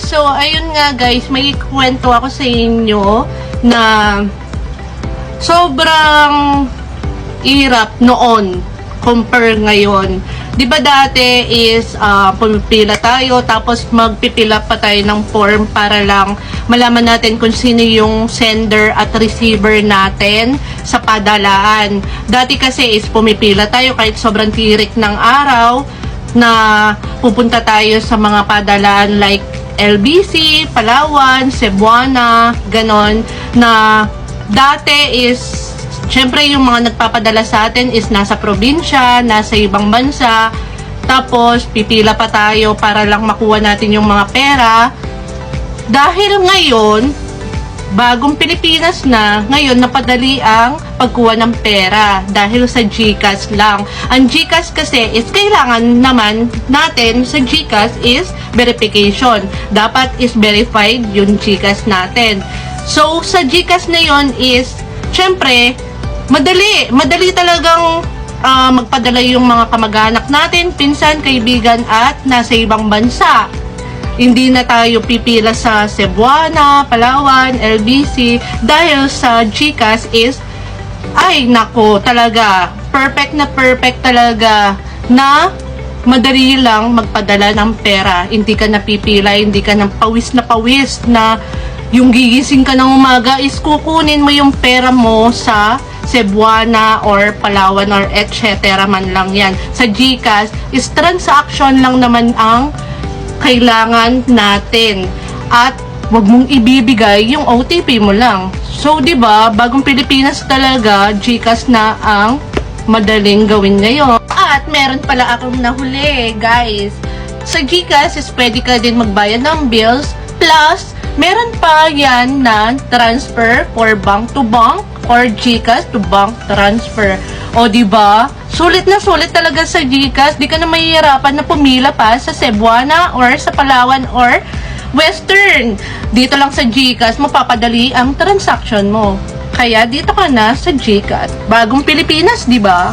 so ayun nga guys, may kwento ako sa inyo na sobrang hirap noon compare ngayon. 'Di ba dati is ah, pumipila tayo tapos magpipila pa tayo ng form para lang malaman natin kung sino yung sender at receiver natin sa padalaan. Dati kasi is pumipila tayo kahit sobrang tirik ng araw na pupunta tayo sa mga padalaan like LBC, Palawan, Cebuana, ganon, na dati is, syempre yung mga nagpapadala sa atin is nasa probinsya, nasa ibang bansa, tapos pipila pa tayo para lang makuha natin yung mga pera. Dahil ngayon, bagong Pilipinas na, ngayon napadali ang pagkuha ng pera dahil sa GCash lang. Ang GCash kasi is kailangan naman natin sa GCash is verification. Dapat is verified yung GCash natin. So, sa GCash na yon is, syempre, madali. Madali talagang ah, magpadala yung mga kamag-anak natin, pinsan, kaibigan at nasa ibang bansa hindi na tayo pipila sa Cebuana, Palawan, LBC dahil sa GCash is ay nako talaga perfect na perfect talaga na madali lang magpadala ng pera hindi ka napipila hindi ka ng pawis na pawis na yung gigising ka ng umaga is kukunin mo yung pera mo sa Cebuana or Palawan or etc. man lang yan. Sa GCash is transaction lang naman ang kailangan natin. At wag mong ibibigay yung OTP mo lang. So, 'di ba, bagong Pilipinas talaga, GCash na ang madaling gawin ngayon. At meron pala akong nahuli, guys. Sa GCash is pwede ka din magbayad ng bills plus meron pa yan na transfer for bank to bank or GCash to bank transfer. O, di ba? Sulit na sulit talaga sa GCash. Di ka na mahihirapan na pumila pa sa Cebuana or sa Palawan or Western. Dito lang sa GCash, mapapadali ang transaction mo. Kaya dito ka na sa GCash. Bagong Pilipinas, di ba?